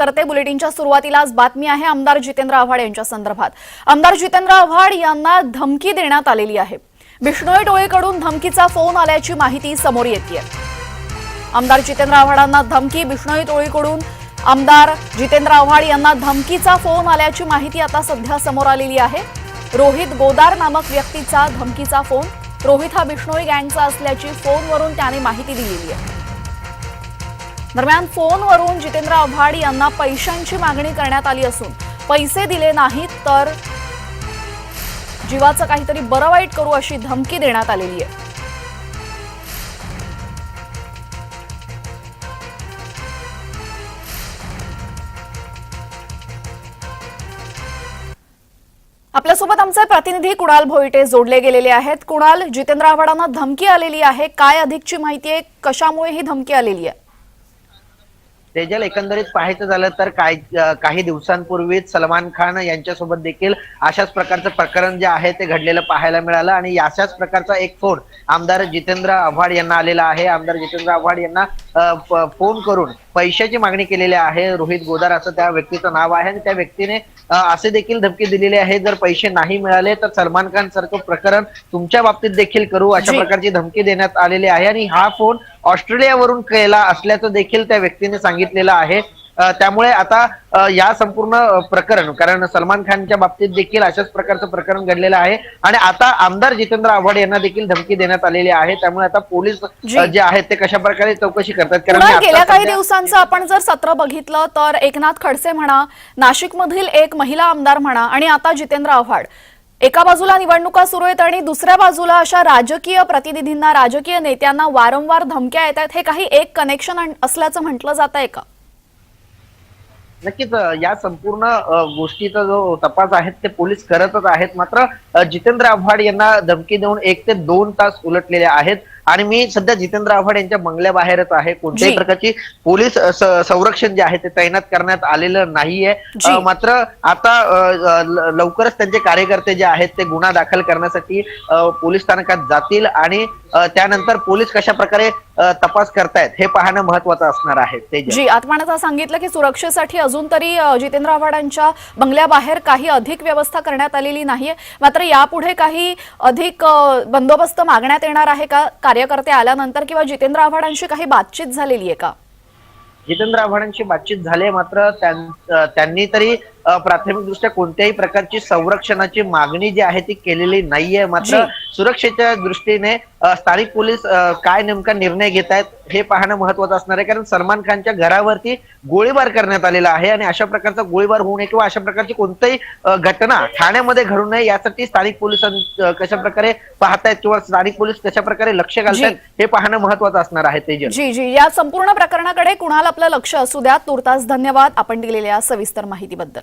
करते बुलेटिनच्या सुरुवातीलाच बातमी आहे आमदार जितेंद्र आव्हाड यांच्या संदर्भात. आमदार जितेंद्र आव्हाड यांना धमकी देण्यात आलेली आहे. बिष्णोई टोळीकडून धमकीचा फोन आल्याची माहिती समोर येते आमदार जितेंद्र आव्हाडांना धमकी बिष्णोई टोळीकडून आमदार जितेंद्र आव्हाड यांना धमकीचा फोन आल्याची माहिती आता सध्या समोर आलेली आहे. रोहित गोदार नामक व्यक्तीचा धमकीचा फोन रोहित हा बिष्णोई गँगचा असल्याची फोनवरून त्याने माहिती दिलेली आहे. दरम्यान फोनवरून जितेंद्र आव्हाड यांना पैशांची मागणी करण्यात आली असून पैसे दिले नाहीत तर जीवाचं काहीतरी बरं वाईट करू अशी धमकी देण्यात आलेली आहे. आपल्यासोबत आमचे प्रतिनिधी कुणाल भोईटे जोडले गेलेले आहेत. कुणाल जितेंद्र आव्हाडांना धमकी आलेली आहे. काय अधिकची माहिती आहे? कशामुळे ही धमकी आलेली आहे? तेजल एकंदरीत पाहायचं झालं तर काय काही दिवसांपूर्वीच सलमान खान यांच्यासोबत देखील अशाच प्रकारचं प्रकरण जे आहे ते घडलेलं पाहायला मिळालं. आणि अशाच प्रकारचा एक फोन आमदार जितेंद्र आव्हाड यांना आलेला आहे. आमदार जितेंद्र आव्हाड यांना फोन करून पैशाची मागणी केलेली आहे. रोहित गोदार असं त्या व्यक्तीचं नाव आहे. आणि त्या व्यक्तीने असे देखील धमकी दिलेली आहे. जर पैसे नाही मिळाले तर सलमान खान सारखं प्रकरण तुमच्या बाबतीत देखील करू अशा. प्रकारची धमकी देण्यात आलेली आहे. आणि हा फोन ऑस्ट्रेलियावरून केला असल्याचं देखील त्या व्यक्तीने सांगितलेलं आहे. त्यामुळे आता या संपूर्ण प्रकरण कारण सलमान खानच्या बाबतीत देखील अशाच प्रकारचं प्रकरण घडलेलं आहे. आणि आता आमदार जितेंद्र आव्हाड यांना देखील धमकी देण्यात आलेली आहे. त्यामुळे आता पोलीस जी. आहेत ते कशा प्रकारे चौकशी करतात? आता गेल्या काही दिवसांचं आपण जर सत्र बघितलं तर एकनाथ खडसे म्हणा नाशिकमधील एक महिला आमदार म्हणा आणि आता जितेंद्र आव्हाड. एका बाजूला निवडणुका सुरू आहेत आणि दुसऱ्या बाजूला अशा राजकीय प्रतिनिधींना राजकीय नेत्यांना वारंवार धमक्या येत आहेत हे काही एक कनेक्शन असल्याचं म्हटलं जात आहे का? नक्कीच या संपूर्ण गोष्टीचा जो तपास आहे ते पोलीस करतच आहेत. मात्र जितेंद्र आव्हाड यांना धमकी देऊन एक ते दोन तास उलटलेले आहेत. आणि मी सध्या जितेंद्र आव्हाड यांच्या बंगल्याबाहेरच आहे. कोणत्याही. प्रकारची पोलीस संरक्षण जे आहे ते तैनात करण्यात आलेलं नाहीये. मात्र आता लवकरच त्यांचे कार्यकर्ते जे आहेत ते गुन्हा दाखल करण्यासाठी पोलीस स्थानकात जातील आणि त्यानंतर पोलीस कशा प्रकारे तपास करतायत हे पाहणं महत्वाचं असणार आहे. ते जी आपण आता सांगितलं की सुरक्षेसाठी अजून तरी जितेंद्र आव्हाडांच्या बंगल्याबाहेर काही अधिक व्यवस्था करण्यात आलेली नाहीये. मात्र यापुढे काही अधिक बंदोबस्त मागण्यात येणार आहे का? कार्यकर्ते आल्यानंतर किंवा जितेंद्र आव्हाडांशी काही बातचीत झालेली आहे का? जितेंद्र आव्हाडांशी बातचीत झाली मात्र त्यांनी तरी प्राथमिकदृष्ट्या कोणत्याही प्रकारची संरक्षणाची मागणी जी आहे ती केलेली नाहीये. मात्र. सुरक्षेच्या दृष्टीने स्थानिक पोलीस काय नेमका निर्णय घेत आहेत हे पाहणं महत्वाचं असणार आहे. कारण सलमान खानच्या घरावरती गोळीबार करण्यात आलेला आहे आणि अशा प्रकारचा गोळीबार होऊ नये किंवा अशा प्रकारची कोणतीही घटना ठाण्यामध्ये घडू नये यासाठी स्थानिक पोलिसां कशा प्रकारे पाहतायत किंवा स्थानिक पोलीस कशा प्रकारे लक्ष घालतायत हे पाहणं महत्वाचं असणार आहे तेजल जी जी. या संपूर्ण प्रकरणाकडे कुणाला आपलं लक्ष असू द्या? तुर्तास धन्यवाद. आपण दिलेल्या सविस्तर माहितीबद्दल.